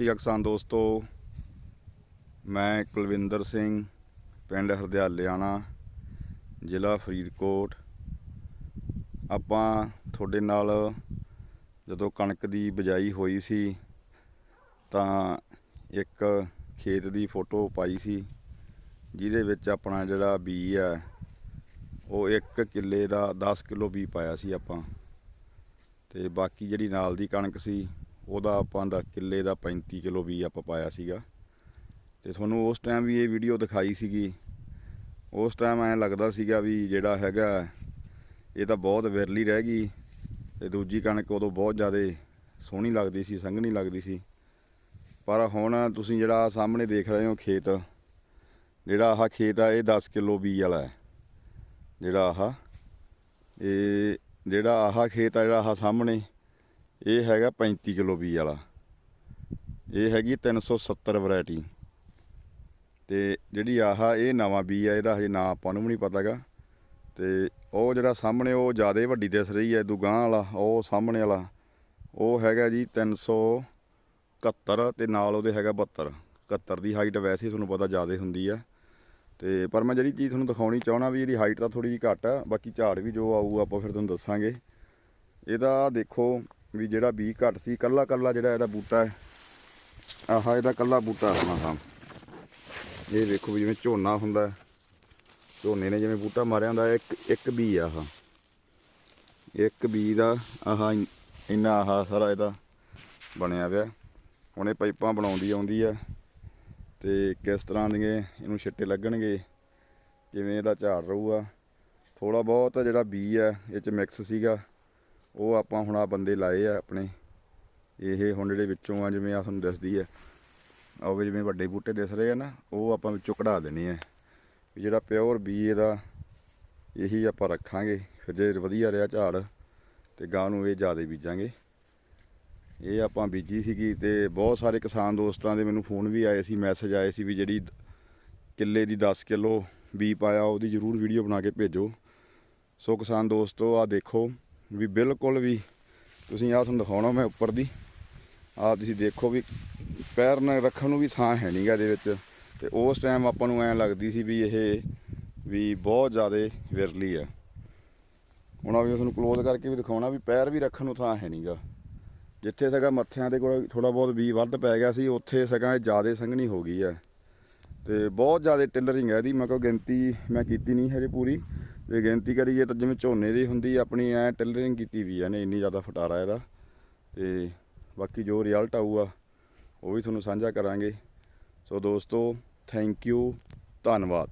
ਸ਼੍ਰੀ ਅਕਾਲ ਕਿਸਾਨ ਦੋਸਤੋ। ਮੈਂ ਕੁਲਵਿੰਦਰ ਸਿੰਘ, ਪਿੰਡ ਹਰਦਿਆਲਿਆਣਾ, ਜ਼ਿਲ੍ਹਾ ਫਰੀਦਕੋਟ। ਆਪਾਂ ਤੁਹਾਡੇ ਨਾਲ ਜਦੋਂ ਕਣਕ ਦੀ ਬਿਜਾਈ ਹੋਈ ਸੀ, ਤਾਂ ਇੱਕ ਖੇਤ ਦੀ ਫੋਟੋ ਪਾਈ ਸੀ, ਜਿਹਦੇ ਵਿੱਚ ਆਪਣਾ ਜਿਹੜਾ ਬੀ ਹੈ, ਉਹ ਇੱਕ ਕਿੱਲੇ ਦਾ 10 ਕਿਲੋ ਬੀ ਪਾਇਆ ਸੀ ਆਪਾਂ। ਤੇ ਬਾਕੀ ਜਿਹੜੀ ਨਾਲ ਦੀ ਕਣਕ ਸੀ ਉਹਦਾ ਆਪਾਂ ਦਾ ਕਿੱਲੇ ਦਾ 35 ਕਿਲੋ ਵੀ ਆਪਾਂ ਪਾਇਆ ਸੀਗਾ। ਤੇ ਤੁਹਾਨੂੰ ਉਸ ਟਾਈਮ ਵੀ ਇਹ ਵੀਡੀਓ ਦਿਖਾਈ ਸੀਗੀ। ਉਸ ਟਾਈਮ ਐਂ ਲੱਗਦਾ ਸੀਗਾ ਵੀ ਜਿਹੜਾ ਹੈਗਾ, ਇਹ ਤਾਂ ਬਹੁਤ ਵਿਰਲੀ ਰਹਿ ਗਈ ਤੇ ਦੂਜੀ ਕਣਕ ਉਦੋਂ ਬਹੁਤ ਜ਼ਿਆਦਾ ਸੋਹਣੀ ਲੱਗਦੀ ਸੀ, ਸੰਘਣੀ ਲੱਗਦੀ ਸੀ। ਪਰ ਹੁਣ ਤੁਸੀਂ ਜਿਹੜਾ ਸਾਹਮਣੇ ਦੇਖ ਰਹੇ ਹੋ ਖੇਤ, ਜਿਹੜਾ ਆਹ ਖੇਤ ਆ, ਇਹ 10 ਕਿਲੋ ਬੀ ਵਾਲਾ ਹੈ। ਜਿਹੜਾ ਆਹ, ਇਹ ਜਿਹੜਾ ਆਹ ਖੇਤ ਆ, ਜਿਹੜਾ ਆਹ ਸਾਹਮਣੇ ਇਹ ਹੈਗਾ 35 ਕਿਲੋ ਬੀ ਵਾਲਾ। ਇਹ ਹੈਗੀ 370 ਵੈਰਾਈਟੀ। ਤੇ ਜਿਹੜੀ ਆਹ ਇਹ ਨਵਾਂ ਬੀ ਆ, ਇਹਦਾ ਹਜੇ ਨਾਂ ਆਪਾਂ ਨੂੰ ਵੀ ਨਹੀਂ ਪਤਾਗਾ। ਤੇ ਉਹ ਜਿਹੜਾ ਸਾਹਮਣੇ ਉਹ ਜ਼ਿਆਦਾ ਵੱਡੀ ਦਿਸ ਰਹੀ ਹੈ ਦੁਗਾਂ ਵਾਲਾ, ਉਹ ਸਾਹਮਣੇ ਵਾਲਾ। ਉਹ ਹੈਗਾ ਜੀ 371 ਤੇ ਨਾਲ ਉਹਦੇ ਹੈਗਾ 72 71 ਦੀ ਹਾਈਟ ਵੈਸੇ ਤੁਹਾਨੂੰ ਪਤਾ ਜ਼ਿਆਦਾ ਹੁੰਦੀ ਆ। ਤੇ ਪਰ ਮੈਂ ਜਿਹੜੀ ਚੀਜ਼ ਤੁਹਾਨੂੰ ਦਿਖਾਉਣੀ ਚਾਹਣਾ ਵੀ ਇਹਦੀ ਹਾਈਟ ਤਾਂ ਥੋੜੀ ਜਿਹੀ ਘੱਟ ਆ, ਬਾਕੀ ਝਾੜ ਵੀ ਜੋ ਆਊ ਆਪਾਂ ਫਿਰ ਤੁਹਾਨੂੰ ਦੱਸਾਂਗੇ। ਇਹਦਾ ਦੇਖੋ ਵੀ ਜਿਹੜਾ ਬੀ ਘੱਟ ਸੀ, ਕੱਲਾ ਕੱਲਾ ਜਿਹੜਾ ਇਹਦਾ ਬੂਟਾ ਹੈ। ਆਹ, ਇਹਦਾ ਕੱਲਾ ਬੂਟਾ ਹੋਣਾ ਹਾਂ ਇਹ ਵੇਖੋ ਵੀ ਜਿਵੇਂ ਝੋਨਾ ਹੁੰਦਾ ਝੋਨੇ ਨੇ ਜਿਵੇਂ ਬੂਟਾ ਮਾਰਿਆ ਹੁੰਦਾ, ਇੱਕ ਇੱਕ ਬੀ ਆਹਾ। ਇੱਕ ਬੀ ਦਾ ਆਹਾ ਇੰਨਾ ਆਹਾ ਸਾਰਾ ਇਹਦਾ ਬਣਿਆ ਪਿਆ। ਹੁਣ ਇਹ ਪਾਈਪਾਂ ਬਣਾਉਂਦੀ ਆਉਂਦੀ ਆ ਤੇ ਕਿਸ ਤਰ੍ਹਾਂ ਦੀਆਂ ਇਹਨੂੰ ਛਿੱਟੇ ਲੱਗਣਗੇ, ਕਿਵੇਂ ਇਹਦਾ ਝਾੜ ਰਹੂਗਾ। ਥੋੜਾ ਬਹੁਤ ਜਿਹੜਾ ਬੀ ਆ ਇਹ ਚ ਮਿਕਸ ਸੀਗਾ। ਉਹ ਆਪਾਂ ਹੁਣ ਆ ਬੰਦੇ ਲਾਏ ਆ ਆਪਣੇ। ਇਹ ਹੁਣ ਜਿਹੜੇ ਵਿੱਚੋਂ ਆ, ਜਿਵੇਂ ਆ ਤੁਹਾਨੂੰ ਦੱਸਦੀ ਆ। ਉਹ ਜਿਵੇਂ ਵੱਡੇ ਬੂਟੇ ਦਿਸ ਰਹੇ ਆ ਨਾ, ਉਹ ਆਪਾਂ ਵਿੱਚੋਂ ਕਢਾ ਦੇਣੇ ਆ। ਵੀ ਜਿਹੜਾ ਪਿਓਰ ਬੀ ਇਹਦਾ ਇਹੀ ਆਪਾਂ ਰੱਖਾਂਗੇ। ਫਿਰ ਜੇ ਵਧੀਆ ਰਿਹਾ ਝਾੜ, ਤੇ ਗਾਂ ਨੂੰ ਇਹ ਜ਼ਿਆਦਾ ਬੀਜਾਂਗੇ। ਇਹ ਆਪਾਂ ਬੀਜੀ ਸੀਗੀ ਤੇ ਬਹੁਤ ਸਾਰੇ ਕਿਸਾਨ ਦੋਸਤਾਂ ਦੇ ਮੈਨੂੰ ਫੋਨ ਵੀ ਆਏ ਸੀ, ਮੈਸੇਜ ਆਏ ਸੀ ਵੀ ਜਿਹੜੀ ਕਿੱਲੇ ਦੀ 10 ਕਿਲੋ ਬੀ ਪਾਇਆ, ਉਹਦੀ ਜ਼ਰੂਰ ਵੀਡੀਓ ਬਣਾ ਕੇ ਭੇਜੋ। ਸੋ ਕਿਸਾਨ ਦੋਸਤੋ ਆ ਦੇਖੋ। ਵੀ ਬਿਲਕੁਲ ਵੀ ਤੁਸੀਂ ਆਹ ਤੁਹਾਨੂੰ ਦਿਖਾਉਣਾ ਮੈਂ ਉੱਪਰ ਦੀ। ਆਹ ਤੁਸੀਂ ਦੇਖੋ ਵੀ ਪੈਰ ਨਾਲ ਰੱਖਣ ਨੂੰ ਵੀ ਥਾਂ ਹੈ ਨਹੀਂਗਾ ਇਹਦੇ ਵਿੱਚ ਤੇ ਉਸ ਟਾਈਮ ਆਪਾਂ ਨੂੰ ਐਂ ਲੱਗਦੀ ਸੀ ਵੀ ਇਹ ਵੀ ਬਹੁਤ ਜ਼ਿਆਦਾ ਵਿਰਲੀ ਆ। ਹੁਣ ਆ ਵੀ ਤੁਹਾਨੂੰ ਕਲੋਜ਼ ਕਰਕੇ ਵੀ ਦਿਖਾਉਣਾ ਵੀ ਪੈਰ ਵੀ ਰੱਖਣ ਨੂੰ ਥਾਂ ਹੈ ਨਹੀਂਗਾ ਜਿੱਥੇ ਸਗਾ ਮੱਥਿਆਂ ਦੇ ਕੋਲ ਥੋੜਾ ਬਹੁਤ ਵੀ ਵੱਧ ਪੈ ਗਿਆ ਸੀ, ਉੱਥੇ ਸਗਾ ਇਹ ਜ਼ਿਆਦਾ ਸੰਘਣੀ ਹੋ ਗਈ ਆ। ਤੇ ਬਹੁਤ ਜ਼ਿਆਦਾ ਟਿਲਰਿੰਗ ਹੈ ਇਹਦੀ, ਮੈਂ ਕੋਈ ਗਿਣਤੀ ਮੈਂ ਕੀਤੀ ਨਹੀਂ ਹਜੇ ਪੂਰੀ। ਜੇ ਗਿਣਤੀ ਕਰੀਏ ਤਾਂ ਜਿਵੇਂ ਝੋਨੇ ਦੀ ਹੁੰਦੀ ਆਪਣੀ ਐ ਟਿਲਰਿੰਗ ਕੀਤੀ ਵੀ ਆ ਨੇ ਇੰਨੀ ਜ਼ਿਆਦਾ ਫਟਾਰਾ ਇਹਦਾ। ਤੇ ਬਾਕੀ ਜੋ ਰਿਜ਼ਲਟ ਆਊਗਾ, ਉਹ ਵੀ ਤੁਹਾਨੂੰ ਸਾਂਝਾ ਕਰਾਂਗੇ। ਸੋ ਦੋਸਤੋ ਥੈਂਕ ਯੂ ਧੰਨਵਾਦ।